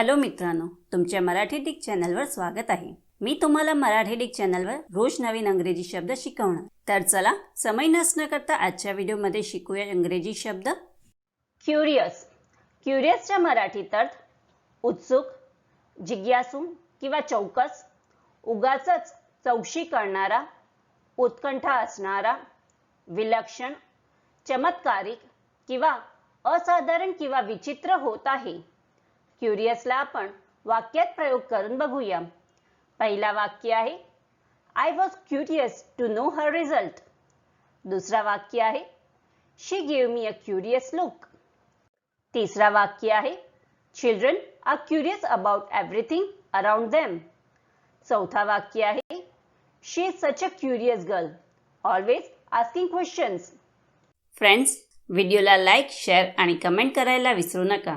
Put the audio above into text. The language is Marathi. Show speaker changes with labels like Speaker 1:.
Speaker 1: हॅलो मित्रांनो तुमच्या मराठी डिक चॅनलवर स्वागत आहे. मी तुम्हाला मराठी डिक चॅनलवर रोज नवीन अंग्रेजी शब्द शिकवणार. तर चला समय नसणं करता आजच्या व्हिडिओमध्ये शिकूया इंग्रजी शब्द. क्युरियस क्युरियसच्या मराठीत अर्थ उत्सुक जिज्ञासू किंवा चौकस उगाचच चौशी करणारा उत्कंठा असणारा विलक्षण चमत्कारिक किंवा असाधारण किंवा विचित्र होत आहे. क्युरियसला आपण वाक्यात प्रयोग करून बघूया. पहिला वाक्य आहे I was curious to know her result दुसरा वाक्य आहे she give me a curious look तिसरा वाक्य आहे children are curious about everything around them चौथा वाक्य आहे she is such a curious girl always asking questions friends व्हिडिओला लाईक शेअर आणि कमेंट करायला विसरू नका.